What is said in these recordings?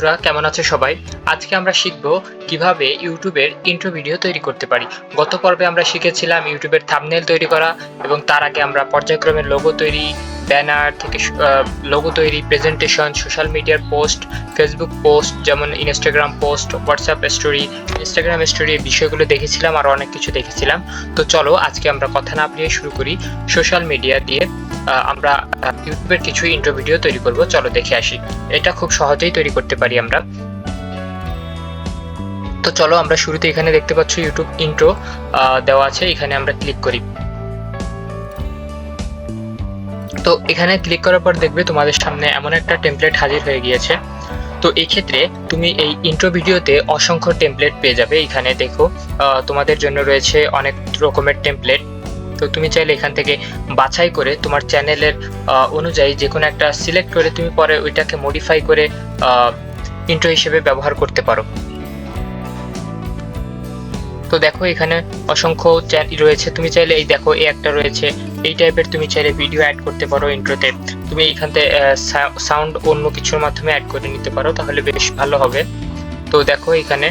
বন্ধুরা, কেমন আছে সবাই? আজকে আমরা শিখব কীভাবে ইউটিউবের ইন্ট্রো ভিডিও তৈরি করতে পারি। গত পর্বে আমরা শিখেছিলাম ইউটিউবের থামনেল তৈরি করা এবং তার আগে আমরা পর্যায়ক্রমে লোগো তৈরি ব্যানার থেকে লোগো তৈরি প্রেজেন্টেশন সোশ্যাল মিডিয়ার পোস্ট ফেসবুক পোস্ট যেমন Instagram post WhatsApp story Instagram story এই বিষয়গুলো দেখেছিলাম আর অনেক কিছু দেখেছিলাম। তো চলো আজকে আমরা কথা না বাড়িয়ে শুরু করি সোশ্যাল মিডিয়া দিয়ে। আমরা ইউটিউবের কিছু ইন্ট্রো ভিডিও তৈরি করব। চলো দেখে আসি। এটা খুব সহজেই তৈরি করতে পারি আমরা। তো চলো আমরা শুরুতে এখানে দেখতে পাচ্ছ ইউটিউব ইন্ট্রো দেওয়া আছে। এখানে আমরা ক্লিক করি। তো এখানে ক্লিক করার পর দেখবে তোমাদের সামনে এমন একটা টেমপ্লেট হাজির হয়ে গিয়েছে। তো এই ক্ষেত্রে তুমি এই ইন্ট্রো ভিডিওতে অসংখ্য টেমপ্লেট পেয়ে যাবে। এখানে দেখো তোমাদের জন্য রয়েছে অনেক রকমের টেমপ্লেট তো তুমি চাইলে এখান থেকে বাছাই করে তোমার চ্যানেলের অনুযায়ী যে কোনো একটা সিলেক্ট করে তুমি পরে ওইটাকে মডিফাই করে ইন্ট্রো হিসেবে ব্যবহার করতে পারো। তো দেখো এখানে অসংখ্য চ্যানেল রয়েছে। তুমি চাইলে এই দেখো এই একটা রয়েছে। এই টাইপের তুমি চাইলে ভিডিও অ্যাড করতে পারো ইন্ট্রোতে তুমি এইখান থেকে সাউন্ড অন্য কিছুর মাধ্যমে অ্যাড করে নিতে পারো, তাহলে বেশ ভালো হবে। তো দেখো এখানে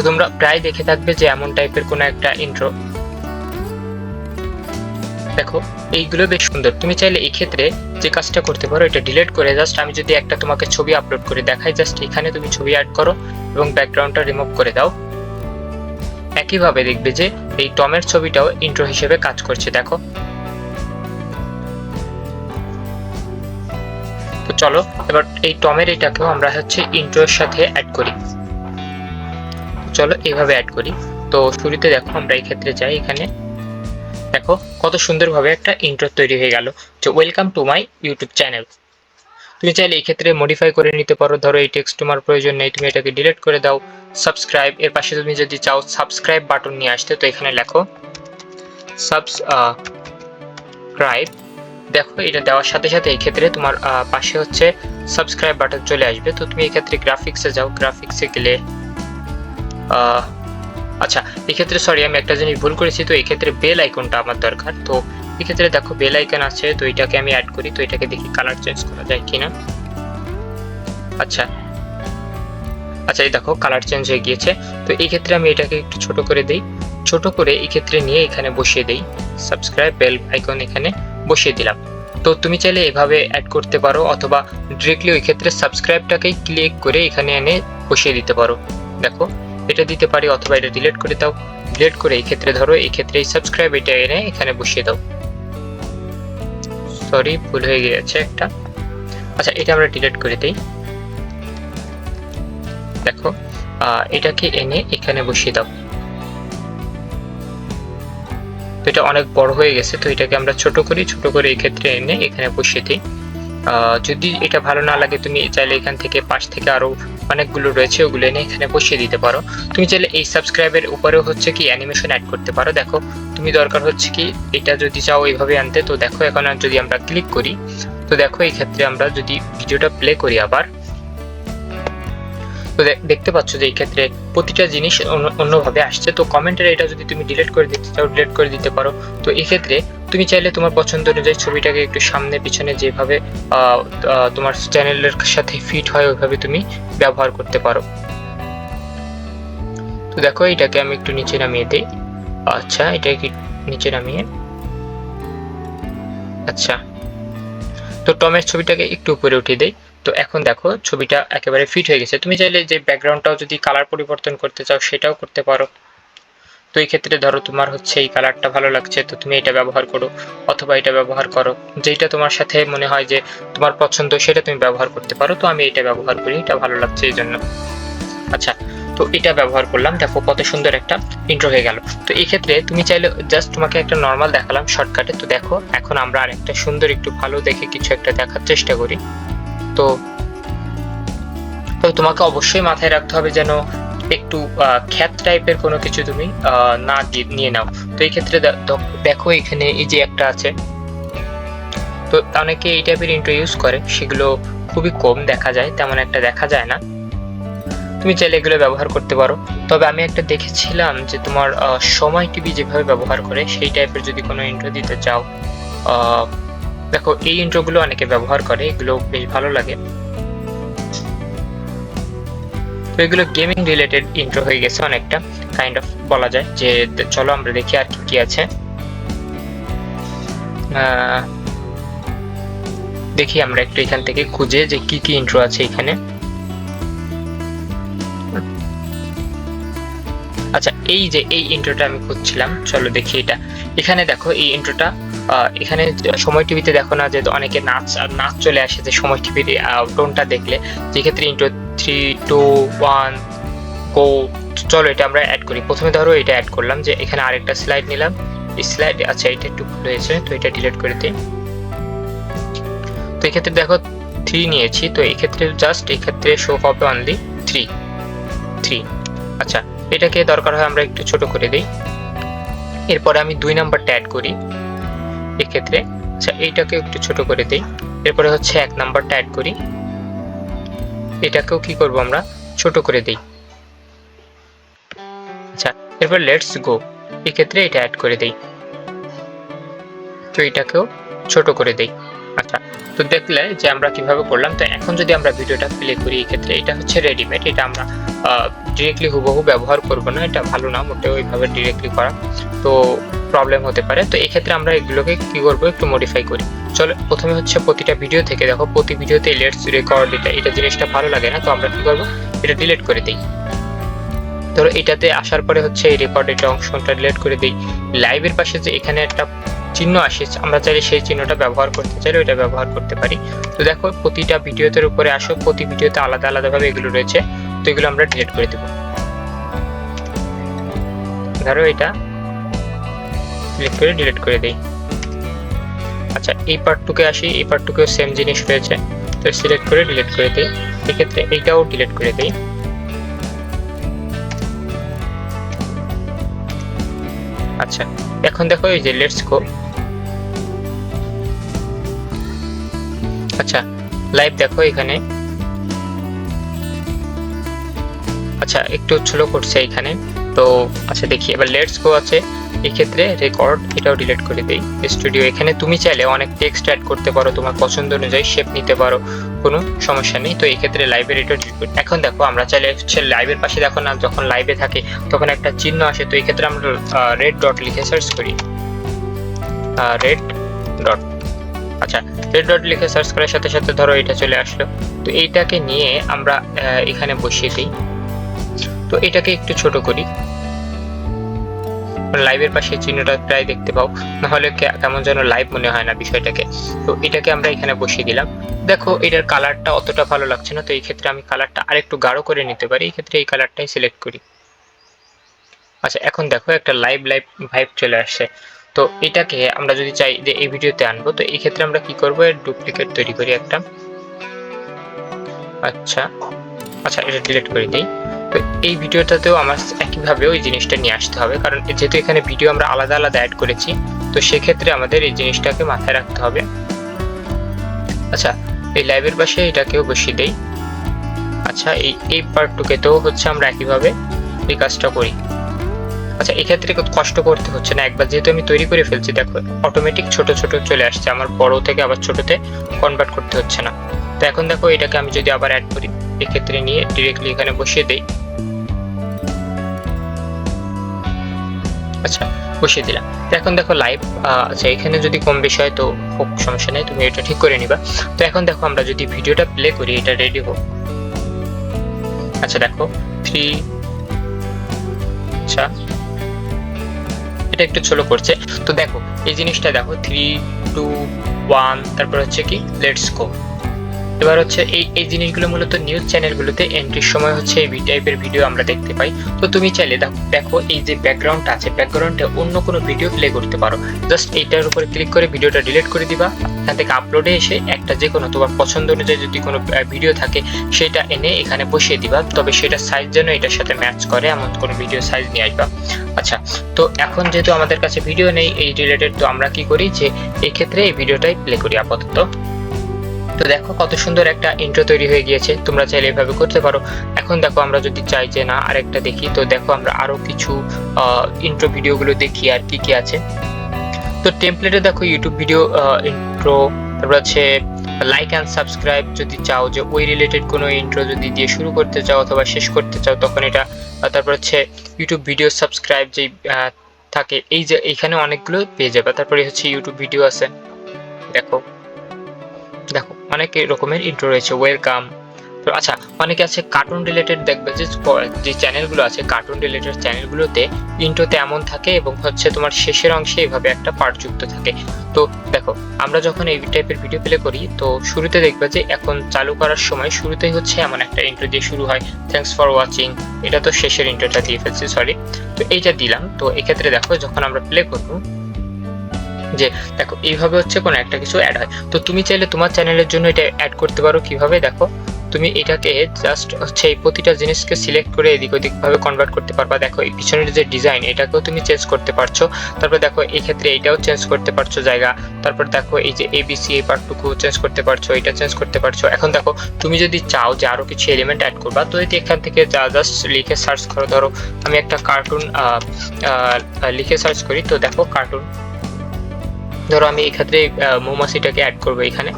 তো তোমরা প্রায় দেখে থাকবে যে এমন টাইপের কোনো একটা ইন্ট্রো দেখো, এইগুলো বেশ সুন্দর। তুমি চাইলে এই ক্ষেত্রে যে কাজটা করতে পারো, এটা ডিলিট করে জাস্ট আমি যদি একটা তোমাকে ছবি আপলোড করে দেখাই জাস্ট এখানে তুমি ছবি অ্যাড করো এবং ব্যাকগ্রাউন্ডটা রিমুভ করে দাও। একইভাবে দেখবে যে এই টমের ছবিটাও ইন্ট্রো হিসেবে কাজ করছে, দেখো। তো চলো, এবার এই টমের এটাকেও আমরা হচ্ছে ইন্ট্রোর সাথে অ্যাড করি। চলো এইভাবে অ্যাড করি। তো শুরুতে দেখো আমরা এই ক্ষেত্রে যাই এখানে। দেখো, কত সুন্দরভাবে একটা ইন্ট্রো তৈরি হয়ে গেল। যে welcome to my YouTube channel তুমি চাইলে এই ক্ষেত্রে মডিফাই করে নিতে পারো। ধরো এই টেক্সট তোমার প্রয়োজন নেই, তুমি এটাকে ডিলিট করে দাও। সাবস্ক্রাইব এর পাশে তুমি যদি চাও সাবস্ক্রাইব বাটন নিয়ে আসতে, তো এখানে লেখো সাবস্ক্রাইব দেখো, এটা দেওয়ার সাথে সাথে এই ক্ষেত্রে তোমার পাশে হচ্ছে সাবস্ক্রাইব বাটন চলে আসবে। তো তুমি এই ক্ষেত্রে গ্রাফিক্সে যাও। গ্রাফিক্সে গেলে আচ্ছা এক্ষেত্রে সরি আমি একটা জিনিস ভুল করেছি, তো এই ক্ষেত্রে বেল আইকনটা আমার দরকার। তো এক্ষেত্রে দেখো বেল আইকন আছে, তো এটাকে আমি অ্যাড করি, তো এটাকে দেখি কালার চেঞ্জ করা যায় কিনা। আচ্ছা আচ্ছা এই দেখো কালার চেঞ্জ হয়ে গিয়েছে। তো এই ক্ষেত্রে আমি এটাকে একটু ছোট করে দেই। ছোট করে এই ক্ষেত্রে নিয়ে এখানে বসিয়ে দেই। সাবস্ক্রাইব বেল আইকন এখানে বসিয়ে দিলাম। তো তুমি চাইলে এভাবে অ্যাড করতে পারো, অথবা ডিরেক্টলি ওই ক্ষেত্রে সাবস্ক্রাইবটাকেই ক্লিক করে এখানে এনে বসিয়ে দিতে পারো। দেখো এটা দিতে পারি অথবা এটা ডিলিট করে দাও। ডিলিট করে এই ক্ষেত্রে ধরো, এই ক্ষেত্রে এই সাবস্ক্রাইব এটা এনে এখানে বসিয়ে দাও। সরি ভুল হয়ে গিয়েছে একটা। আচ্ছা এটা আমরা ডিলিট করে দেই। দেখো এটাকে এনে এখানে বসিয়ে দাও। তো এটা অনেক বড় হয়ে গেছে, তো এটাকে আমরা ছোট করি, ছোট করে এই ক্ষেত্রে এনে এখানে বসিয়ে দিই। যদি এটা ভালো না লাগে, তুমি চাইলে এখান থেকে পাশ থেকে আরও অনেকগুলো রয়েছে, ওগুলো এনে এখানে বসিয়ে দিতে পারো। তুমি চাইলে এই সাবস্ক্রাইবের উপরেও হচ্ছে কি অ্যানিমেশন অ্যাড করতে পারো। দেখো, তুমি দরকার হচ্ছে কি, এটা যদি চাও এইভাবে আনতে, তো দেখো এখন যদি আমরা ক্লিক করি, তো দেখো এই ক্ষেত্রে আমরা যদি ভিডিওটা প্লে করি আবার তো দেখতে পাচ্ছ যে এই ক্ষেত্রে প্রতিটা জিনিস অন্য- অন্যভাবে আসছে। তো কমেন্টের এটা যদি তুমি ডিলিট করে দিতে চাও ডিলিট করে দিতে পারো। তো এই ক্ষেত্রে তুমি চাইলে তোমার পছন্দ অনুযায়ী ছবিটাকে একটু সামনে, পিছনে যেভাবে তোমার চ্যানেলের সাথে ফিট হয়, ওইভাবে তুমি ব্যবহার করতে পারো। তো দেখো, এটাকে আমি একটু নিচে নামিয়ে দিই। আচ্ছা এটাকে নিচে নামিয়ে? আচ্ছা। তো টমের ছবিটাকে একটু উপরে উঠিয়ে দেই। তো এখন দেখো, ছবিটা একেবারে ফিট হয়ে গেছে। তুমি চাইলে যে ব্যাকগ্রাউন্ডটাও যদি কালার পরিবর্তন করতে চাও, সেটাও করতে পারো। তো এই ক্ষেত্রে ধরো তোমার হচ্ছে এই কালারটা ভালো লাগছে, তো তুমি এটা ব্যবহার করো, অথবা এটা ব্যবহার করো। যেটা তোমার সাথে মনে হয় যে তোমার পছন্দ, সেটা তুমি ব্যবহার করতে পারো। তো আমি এটা ব্যবহার করি, এটা ভালো লাগছে এই জন্য। আচ্ছা তো এটা ব্যবহার করলাম। দেখো কত সুন্দর একটা ইন্ট্রো হয়ে গেল। তো এই ক্ষেত্রে তুমি চাইলে জাস্ট তোমাকে একটা নর্মাল দেখালাম শর্টকাটে তো দেখো, এখন আমরা আরেকটা সুন্দর, একটু ভালো দেখে কিছু একটা দেখার চেষ্টা করি। তো তো তোমাকে অবশ্যই মাথায় রাখতে হবে যেন একটু খ্যাত টাইপের কোনো কিছু তুমি না নিয়ে নাও। তো এই ক্ষেত্রে দেখো এখানে এই যে একটা আছে। তো অনেকে এই টাইপের ইন্ট্রো ইউজ করে, সেগুলো খুবই কম দেখা যায়, তেমন একটা দেখা যায় না। তুমি চাইলে এগুলো ব্যবহার করতে পারো। তবে আমি একটা দেখেছিলাম যে তোমার সময় টিভি যেভাবে ব্যবহার করে, সেই টাইপের যদি কোনো ইন্ট্রো দিতে চাও দেখো, এই ইন্ট্রোগুলো অনেকে ব্যবহার করে, এগুলো বেশ ভালো লাগে। তো এগুলো গেমিং রিলেটেড ইন্ট্রো হয়ে গেছে অনেকটা কাইন্ড অফ বলা যায় যে চলো আমরা দেখি আর কি কি আছে। দেখি আমরা একটু এখান থেকে খুঁজে যে কি কি ইন্ট্রো আছে এখানে। আচ্ছা এই যে, এই ইন্ট্রোটা আমি খুঁজছিলাম, চলো দেখি এটা। এখানে দেখো, এই ইন্ট্রোটা এখানে সময় টিভিতে দেখো না যে অনেকে নাচ নাচ চলে আসে যে সময় টিভির টোনটা দেখলে। যেক্ষেত্রে intro three two one go চলো এটা আমরা অ্যাড করি। প্রথমে ধরো এটা অ্যাড করলাম যে এখানে আরেকটা স্লাইড নিলাম। স্লাইড আচ্ছা এটা একটু হয়েছে, তো এটা ডিলিট করে দিই। তো এক্ষেত্রে দেখো থ্রি নিয়েছি, তো এই ক্ষেত্রে জাস্ট এই ক্ষেত্রে শো হবে অনলি থ্রি থ্রি আচ্ছা এটাকে দরকার হয় আমরা একটু ছোট করে দিই। এরপরে আমি দুই নাম্বারটা অ্যাড করি। এক্ষেত্রে আচ্ছা এইটাকে একটু ছোট করে দিই। এরপরে হচ্ছে এক নাম্বারটা অ্যাড করি। এটাকেও কি করব আমরা? ছোট করে দিই। আচ্ছা এরপর লেটস গো এক্ষেত্রে এটা অ্যাড করে দিই। তো এটাকেও ছোট করে দেই। আচ্ছা তো দেখলে যে আমরা কীভাবে করলাম, তো এখন যদি আমরা ভিডিওটা প্লে করি, এই ক্ষেত্রে এটা হচ্ছে রেডিমেড এটা আমরা ডিরেক্টলি হুবহু ব্যবহার করব না, এটা ভালো না, মোটেও ওইভাবে ডিরেক্টলি করা, তো প্রবলেম হতে পারে। তো এই ক্ষেত্রে আমরা এগুলোকে কি করব, একটু মডিফাই করি। চলো, প্রথমে হচ্ছে প্রতিটা ভিডিও থেকে দেখো, প্রতি ভিডিওতে লেটস রেকর্ড এটা এটা জিনিসটা ভালো লাগে না, তো আমরা কি করব, এটা ডিলিট করে দিই। ধরো এটাতে আসার পরে হচ্ছে এই রেকর্ডেড অংশটা ডিলিট করে দিই। লাইভের পাশে যে এখানে একটা চিহ্ন আসে, আমরা চাইলে সেই চিহ্নটা ব্যবহার করতে চাইলে ওইটা ব্যবহার করতে পারি। তো দেখো, প্রতিটা ভিডিওতে উপরে আসো, প্রতি ভিডিওতে আলাদা আলাদাভাবে এগুলো রয়েছে, তো এগুলো আমরা ডিলিট করে দেবো। ধরো এটা ক্লিক করে ডিলিট করে দিই। আচ্ছা এই পার্টটুকে আসি, এই পার্টটুকেও সেম জিনিস রয়েছে, তো সিলেক্ট করে ডিলিট করে দিই। এক্ষেত্রে এইটাও ডিলিট করে দিই। আচ্ছা এখন দেখো এই যে লেটস গো আচ্ছা লাইভ দেখো এখানে। আচ্ছা একটু স্লো করছে এখানে। তো আচ্ছা দেখি, এবার লেটস গো আছে। এক্ষেত্রে রেকর্ড এটাও ডিলিট করে দেই। স্টুডিও এখানে তুমি চাইলে অনেক টেক্সট অ্যাড করতে পারো, তোমার পছন্দ অনুযায়ী শেপ নিতে পারো, কোনো সমস্যা নেই। তো এই ক্ষেত্রে লাইভের এটা ডিলিট করি এখন দেখো, আমরা চাইলে হচ্ছে লাইভের পাশে দেখো না, যখন লাইভে থাকে, তখন একটা চিহ্ন আসে। তো এই ক্ষেত্রে আমরা রেড ডট লিখে সার্চ করি। রেড ডট আচ্ছা রেড ডট লিখে সার্চ করার সাথে সাথে ধরো এটা চলে আসলো। তো এইটাকে নিয়ে আমরা এখানে বসিয়ে দিই। তো এটাকে একটু ছোট করি। লাইভের পাশে চিহ্নটা প্রায় দেখতে পাও। নাহলে কেমন যেন লাইভ মনে হয় না বিষয়টাকে। তো এটাকে আমরা এখানে বসিয়ে দিলাম। দেখো, এটার কালারটা অতটা ভালো লাগছে না, তো এই ক্ষেত্রে আমি কালারটা আরেকটু গাঢ় করে নিতে পারি। এই ক্ষেত্রে এই কালারটাই সিলেক্ট করি। আচ্ছা এখন দেখো একটা লাইভ লাইভ ভাইব চলে আসছে। তো এটাকে আমরা যদি চাই যে এই ভিডিওতে আনব, তো এই ক্ষেত্রে আমরা কি করব? এর ডুপ্লিকেট তৈরি করি একটা। আচ্ছা। আচ্ছা এটা ডিলিট করে দিই। তো এই ভিডিওটাতেও আমার একইভাবে ওই জিনিসটা নিয়ে আসতে হবে, কারণ যেহেতু এখানে ভিডিও আমরা আলাদা আলাদা অ্যাড করেছি, তো সেক্ষেত্রে আমাদের এই জিনিসটাকে মাথায় রাখতে হবে। আচ্ছা এই লাইভের পাশে এটাকেও বসিয়ে দেই। আচ্ছা এই এই পার্টটুকেতেও হচ্ছে আমরা একইভাবে এই কাজটা করি। আচ্ছা এক্ষেত্রে কষ্ট করতে হচ্ছে না। একবার যেহেতু আমি তৈরি করে ফেলছি, দেখো অটোমেটিক ছোট ছোট চলে আসছে। আমার বড় থেকে আবার ছোটতে কনভার্ট করতে হচ্ছে না। তো এখন দেখো, এটাকে আমি যদি আবার অ্যাড করি, এক্ষেত্রে নিয়ে ডিরেক্টলি এখানে বসিয়ে দেই। আচ্ছা বসিয়ে দিলাম। তো এখন দেখো লাইভ আচ্ছা এখানে যদি কম বেশি হয় তো খুব সমস্যা নেই, তুমি এটা ঠিক করে নিবা। তো এখন দেখো, আমরা যদি ভিডিওটা প্লে করি, এটা রেডি হোক। আচ্ছা দেখো থ্রি আচ্ছা এটা একটু ছোট করছে। তো দেখো, এই জিনিসটা দেখো থ্রি টু ওয়ান তারপর হচ্ছে কি লেটস গো এবার হচ্ছে এই এই জিনিসগুলো মূলত নিউজ চ্যানেলগুলোতে এন্ট্রির সময় হচ্ছে এই টাইপের ভিডিও আমরা দেখতে পাই। তো তুমি চাইলে দেখো এই যে ব্যাকগ্রাউন্ডটা আছে ব্যাকগ্রাউন্ডে অন্য কোনো ভিডিও প্লে করতে পারো। জাস্ট এইটার উপরে ক্লিক করে ভিডিওটা ডিলিট করে দিবা। এখান থেকে আপলোডে এসে একটা যে কোনো তোমার পছন্দ অনুযায়ী যদি কোনো ভিডিও থাকে, সেটা এনে এখানে বসিয়ে দিবা। তবে সেটা সাইজ যেন এটার সাথে ম্যাচ করে, এমন কোনো ভিডিও সাইজ নিয়ে আসবা। আচ্ছা তো এখন যেহেতু আমাদের কাছে ভিডিও নেই এই রিলেটেড তো আমরা কি করি যে এক্ষেত্রে এই ভিডিওটাই প্লে করি আপাতত। তো দেখো কত সুন্দর একটা ইন্ট্রো তৈরি হয়ে গিয়েছে। তোমরা চাইলে এভাবে করতে পারো। এখন দেখো আমরা যদি চাই যে না আরেকটা দেখি, তো দেখো আমরা আরও কিছু ইন্ট্রো ভিডিওগুলো দেখি আর কি কি আছে। তো টেমপ্লেটে দেখো ইউটিউব ভিডিও ইন্ট্রো তারপর হচ্ছে লাইক অ্যান্ড সাবস্ক্রাইব যদি চাও, যে ওই রিলেটেড কোনো ইন্ট্রো যদি দিয়ে শুরু করতে চাও অথবা শেষ করতে চাও, তখন এটা তারপর হচ্ছে ইউটিউব ভিডিও সাবস্ক্রাইব যেই থাকে, এই যে এইখানে অনেকগুলো পেয়ে যাবে। তারপরে হচ্ছে ইউটিউব ভিডিও আছে। দেখো। অনেক রকমের ইন্ট্রো রয়েছে ওয়েলকাম তো আচ্ছা অনেকে আছে কার্টুন রিলেটেড দেখবে যে যে চ্যানেলগুলো আছে কার্টুন রিলেটেড চ্যানেলগুলোতে ইন্ট্রোতে এমন থাকে এবং হচ্ছে তোমার শেষের অংশে এইভাবে একটা পার্ট যুক্ত থাকে। তো দেখো, আমরা যখন এই টাইপের ভিডিও প্লে করি, তো শুরুতে দেখবে যে এখন চালু করার সময় শুরুতেই হচ্ছে এমন একটা ইন্ট্রো দিয়ে শুরু হয়। থ্যাঙ্কস ফর ওয়াচিং এটা তো শেষের ইন্ট্রোটা দিয়ে ফেলছি সরি তো এইটা দিলাম। তো এক্ষেত্রে দেখো, যখন আমরা প্লে করব যে, দেখো, এইভাবে হচ্ছে কোনো একটা কিছু অ্যাড হয়। তো তুমি চাইলে তোমার চ্যানেলের জন্য এটা অ্যাড করতে পারো কীভাবে? দেখো, তুমি এটাকে জাস্ট হচ্ছে এই প্রতিটা জিনিসকে সিলেক্ট করে এদিক ওদিক ভাবে কনভার্ট করতে পারবা। দেখো, এই পিছনের যে ডিজাইন এটাকেও তুমি চেঞ্জ করতে পারছ। তারপর দেখো, এই ক্ষেত্রে এটাও চেঞ্জ করতে পারছ জায়গা। তারপর দেখো, এই যে এবিসি এই পার্টটুকু চেঞ্জ করতে পারছ, এটা চেঞ্জ করতে পারছ। এখন দেখো, তুমি যদি চাও যে আরও কিছু এলিমেন্ট অ্যাড করবা, তো এটি এখান থেকে যা জাস্ট লিখে সার্চ করো। ধরো, আমি একটা কার্টুন লিখে সার্চ করি। তো দেখো কার্টুন ধরো আমি এক্ষেত্রে আহ, মৌমাছিটাকে অ্যাড করব এখানে।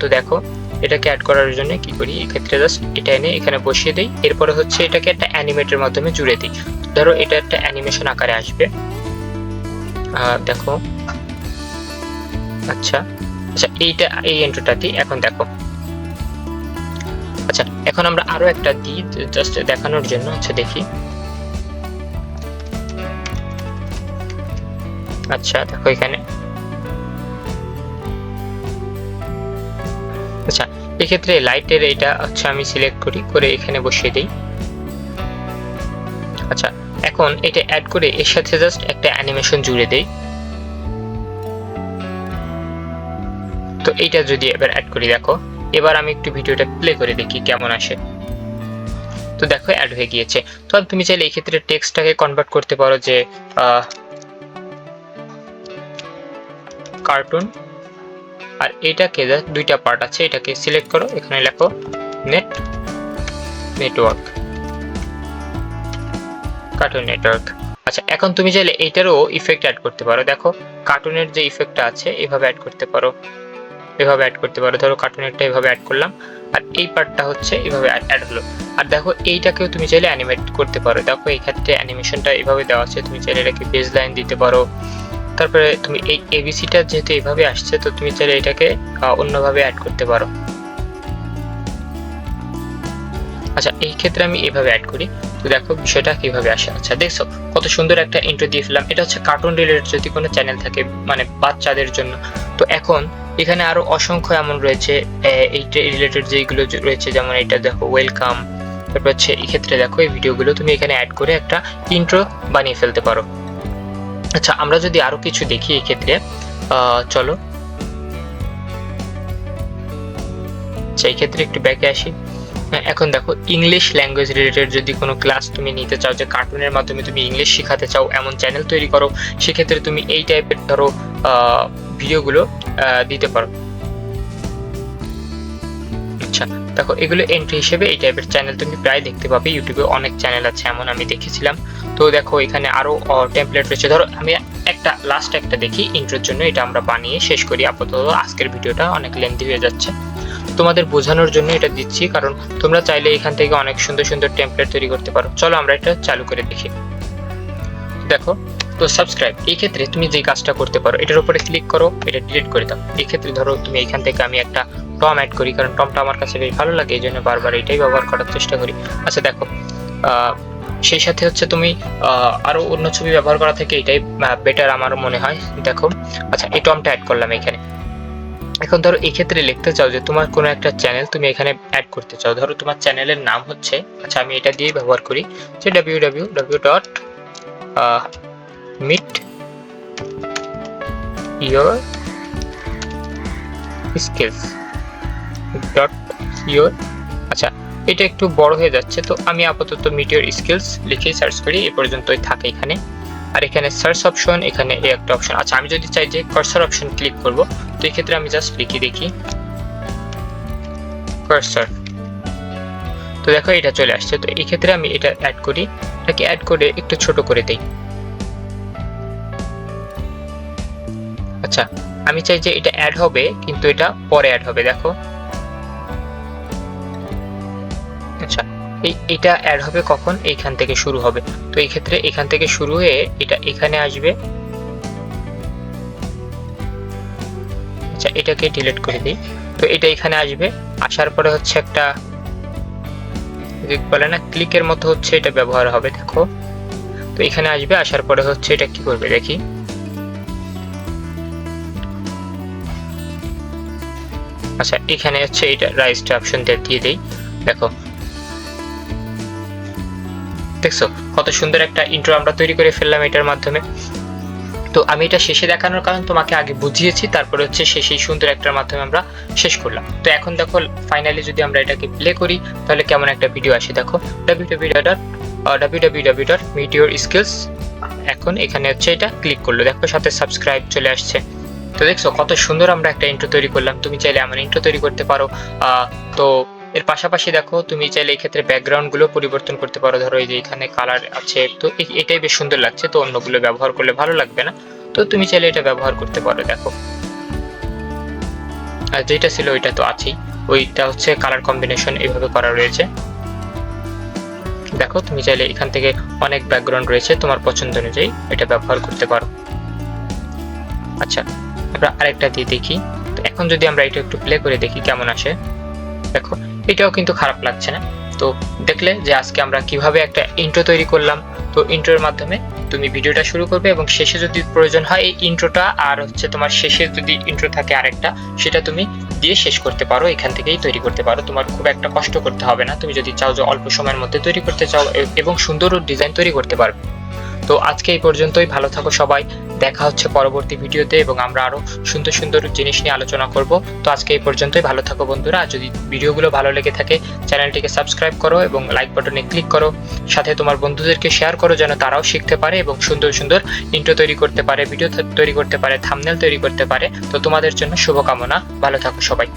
তো দেখো এটাকে অ্যাড করার জন্য কি করি? এক্ষেত্রে জাস্ট এটা এনে এখানে বসিয়ে দিই। এরপরে হচ্ছে এটাকে একটা অ্যানিমেটের মাধ্যমে জুড়ে দিই। ধরো এটা একটা অ্যানিমেশন আকারে আসবে। দেখো। আচ্ছা। আচ্ছা এইটা এই এন্ট্রোটা দিই এখন দেখো। আচ্ছা এখন আমরা আরও একটা দিই জাস্ট দেখানোর জন্য। আচ্ছা দেখি। আচ্ছা দেখো এখানে। আচ্ছা এক্ষেত্রে লাইটের এটা হচ্ছে আমি সিলেক্ট করি, করে এখানে বসিয়ে দিই। আচ্ছা এখন এটা অ্যাড করে এর সাথে জাস্ট একটা অ্যানিমেশন জুড়ে দেই। তো এইটা যদি এবার অ্যাড করি, দেখো, এবার আমি একটু ভিডিওটা প্লে করে দেখি কেমন আসে। তো দেখো অ্যাড হয়ে গিয়েছে। তো তুমি চাইলে এই ক্ষেত্রে টেক্সটটাকে কনভার্ট করতে পারো যে কার্টুন আর এটাকে দুইটা পার্ট আছে, এটাকে সিলেক্ট করো, এখানে লেখো নেট নেটওয়ার্ক কার্টুন নেটওয়ার্ক আচ্ছা এখন তুমি চাইলে এইটারও ইফেক্ট অ্যাড করতে পারো। দেখো কার্টুনের যে ইফেক্টটা আছে, এভাবে অ্যাড করতে পারো। এভাবে অ্যাড করতে পারো। ধরো কার্টুনেরটা এভাবে অ্যাড করলাম, আর এই পার্টটা হচ্ছে এভাবে অ্যাড হলো। আর দেখো, এইটাকেও তুমি চাইলে অ্যানিমেট করতে পারো। দেখো, এই ক্ষেত্রে অ্যানিমেশনটা এভাবে দেওয়া আছে। তুমি চাইলে এটাকে বেজ লাইন দিতে পারো। তারপরে তুমি এই এবিসিটা যেহেতু এইভাবে আসছে তো তুমি চাইলে এটাকে অন্যভাবে অ্যাড করতে পারো। আচ্ছা এই ক্ষেত্রে আমি এভাবে অ্যাড করি। তো দেখো বিষয়টা কীভাবে আসে। আচ্ছা দেখছ? কত সুন্দর একটা ইন্ট্রো দিয়ে ফেললাম। এটা হচ্ছে কার্টুন রিলেটেড যদি কোনো চ্যানেল থাকে মানে বাচ্চাদের জন্য। তো এখন এখানে আরও অসংখ্য এমন রয়েছে আহ, এই রিলেটেড যেগুলো রয়েছে যেমন এটা দেখো ওয়েলকাম তারপর হচ্ছে এই ক্ষেত্রে দেখো এই ভিডিওগুলো তুমি এখানে অ্যাড করে একটা ইন্ট্রো বানিয়ে ফেলতে পারো। আচ্ছা আমরা যদি আরও কিছু দেখি এক্ষেত্রে ক্ষেত্রে চলো। সেই এই ক্ষেত্রে একটু ব্যাকে আসি। হ্যাঁ, এখন দেখো ইংলিশ ল্যাঙ্গুয়েজ রিলেটেড যদি কোনো ক্লাস তুমি নিতে চাও যে কার্টুনের মাধ্যমে তুমি ইংলিশ শেখাতে চাও এমন চ্যানেল তৈরি করো সেক্ষেত্রে তুমি এই টাইপের ধরো ভিডিওগুলো দিতে পারো। আচ্ছা দেখো, এগুলো এন্ট্রি হিসেবে এই টাইপের চ্যানেল তুমি প্রায় দেখতে পাবে। ইউটিউবে অনেক চ্যানেল আছে, এমন আমি দেখেছিলাম। তো দেখো, এখানে আরও টেমপ্লেট রয়েছে। ধরো, আমি একটা লাস্ট একটা দেখি ইন্ট্রোর জন্য, এটা আমরা বানিয়ে শেষ করি। আপাতত আজকের ভিডিওটা অনেক লেন্দি হয়ে যাচ্ছে। তোমাদের বোঝানোর জন্য এটা দিচ্ছি, কারণ তোমরা চাইলে এখান থেকে অনেক সুন্দর সুন্দর টেমপ্লেট তৈরি করতে পারো। চলো, আমরা এটা চালু করে দেখি। দেখো, তো সাবস্ক্রাইব এই ক্ষেত্রে তুমি যে কাজটা করতে পারো, এটার উপরে ক্লিক করো, এটা ডিলিট করে দাও। এই ক্ষেত্রে ধরো, তুমি এখান থেকে আমি একটা টম অ্যাড করি কারণ টমটা আমার কাছে বেশ ভালো লাগে এই জন্য বারবার এটাই ব্যবহার করার চেষ্টা করি। আচ্ছা দেখো সেই সাথে হচ্ছে তুমি আহ, আরও অন্য ছবি ব্যবহার করা থেকে এটাই বেটার আমার মনে হয় দেখো। আচ্ছা এই টমটা অ্যাড করলাম এখানে এখন ধরো এই ক্ষেত্রে লিখতে চাও যে তোমার কোনো একটা চ্যানেল তুমি এখানে অ্যাড করতে চাও। ধরো তোমার চ্যানেলের নাম হচ্ছে আচ্ছা আমি এটা দিয়েই ব্যবহার করি যে W W W dot meet your skills dot your আচ্ছা এটা একটু বড় হয়ে যাচ্ছে, তো আমি আপাতত মিটিওর স্কিলস লিখেই সার্চ করি, এ পর্যন্তই থাকে এখানে। আর এখানে সার্চ অপশন এখানে এই একটা অপশন আচ্ছা আমি যদি চাই যে কার্সার অপশন ক্লিক করব, তো এই ক্ষেত্রে আমি জাস্ট লিখি দেখি। কার্সার তো দেখো, এটা চলে আসছে, তো এই ক্ষেত্রে আমি এটা অ্যাড করি। এটাকে অ্যাড করে একটু ছোট করে দেই। আচ্ছা আমি চাই যে এটা অ্যাড হবে, কিন্তু এটা পরে অ্যাড হবে, দেখো। আচ্ছা এই, এটা অ্যাড হবে কখন? এইখান থেকে শুরু হবে। তো এই ক্ষেত্রে এখান থেকে শুরু হয়ে এটা এখানে আসবে। আচ্ছা এটাকে ডিলিট করে দিই। তো এটা এখানে আসবে। আসার পরে হচ্ছে একটা বলে না ক্লিকের মতো হচ্ছে এটা ব্যবহার হবে, দেখো। তো এখানে আসবে, আসার পরে হচ্ছে এটা কি করবে, দেখি। আচ্ছা এখানে হচ্ছে এটা রাইসটা অপশন দিয়ে দেই। দেখো দেখছ? কত সুন্দর একটা ইন্ট্রো আমরা তৈরি করে ফেললাম এটার মাধ্যমে। তো আমি এটা শেষে দেখানোর কারণ তোমাকে আগে বুঝিয়েছি, তারপরে হচ্ছে শেষেই সুন্দর একটার মাধ্যমে আমরা শেষ করলাম। তো এখন দেখো ফাইনালি যদি আমরা এটাকে প্লে করি, তাহলে কেমন একটা ভিডিও আসে দেখো। W dot W dot মিডিওর skills এখন এখানে হচ্ছে এটা ক্লিক করল। দেখো, সাথে সাবস্ক্রাইব চলে আসছে। তো দেখছ, কত সুন্দর আমরা একটা ইন্ট্রো তৈরি করলাম। তুমি চাইলে এমন ইন্ট্রো তৈরি করতে পারো। তো এর পাশাপাশি দেখো, তুমি চাইলে এই ক্ষেত্রে ব্যাকগ্রাউন্ডগুলো পরিবর্তন করতে পারো। ধরো এই যে এখানে কালার আছে, তো এটাই বেশ সুন্দর লাগছে, তো অন্যগুলো ব্যবহার করলে ভালো লাগবে না। তো তুমি চাইলে এটা ব্যবহার করতে পারো, দেখো। আর যেটা ছিল ওইটা তো আছেই। ওইটা হচ্ছে কালার কম্বিনেশন এইভাবে করা রয়েছে। দেখো, তুমি চাইলে এখান থেকে অনেক ব্যাকগ্রাউন্ড রয়েছে, তোমার পছন্দ অনুযায়ী এটা ব্যবহার করতে পারো। আচ্ছা আমরা আরেকটা দিয়ে দেখি। তো এখন যদি আমরা এটা একটু প্লে করে দেখি কেমন আসে। দেখো এটাও কিন্তু খারাপ লাগছে না। তো দেখলে যে আজকে আমরা কীভাবে একটা ইন্ট্রো তৈরি করলাম। তো ইন্ট্রোর মাধ্যমে তুমি ভিডিওটা শুরু করবে এবং শেষে যদি প্রয়োজন হয় এই ইন্ট্রোটা আর হচ্ছে তোমার শেষে যদি ইন্ট্রো থাকে আরেকটা, সেটা তুমি দিয়ে শেষ করতে পারো, এখান থেকেই তৈরি করতে পারো। তোমার খুব একটা কষ্ট করতে হবে না। তুমি যদি চাও যে অল্প সময়ের মধ্যে তৈরি করতে চাও এবং সুন্দর ডিজাইন তৈরি করতে পারবে। তো আজকে এই পর্যন্তই। ভালো থাকো সবাই। দেখা হচ্ছে পরবর্তী ভিডিওতে এবং আমরা আরও সুন্দর সুন্দর জিনিস নিয়ে আলোচনা করব। তো আজকে এই পর্যন্তই। ভালো থাকো বন্ধুরা। আর যদি ভিডিওগুলো ভালো লেগে থাকে, চ্যানেলটিকে সাবস্ক্রাইব করো এবং লাইক বাটনে ক্লিক করো। সাথে তোমার বন্ধুদেরকে শেয়ার করো যেন তারাও শিখতে পারে এবং সুন্দর সুন্দর ইন্ট্রো তৈরি করতে পারে ভিডিও তৈরি করতে পারে থামনেল তৈরি করতে পারে। তো তোমাদের জন্য শুভকামনা। ভালো থাকো সবাই।